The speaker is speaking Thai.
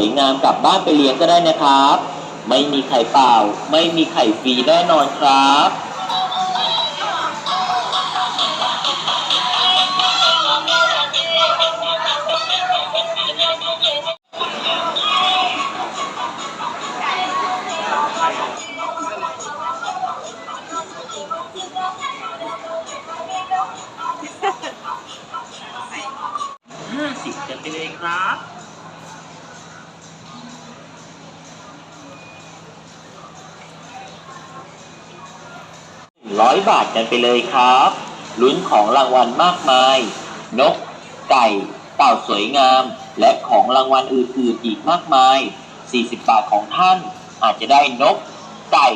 วยงามกลับบ้านไปเลี้ยงก็ได้นะครับ ไม่มีไข่เปล่า ไม่มีไข่ฟรีแน่นอนครับห้าสิบกันไปเลยครับ ร้อยบาทกันไปเลยครับ ลุ้นของรางวัลมากมาย นก ไก่ เต่าสวยงาม และของรางวัลอื่นๆอีกมากมาย 40 บาทของท่านอาจจะได้นก ไก่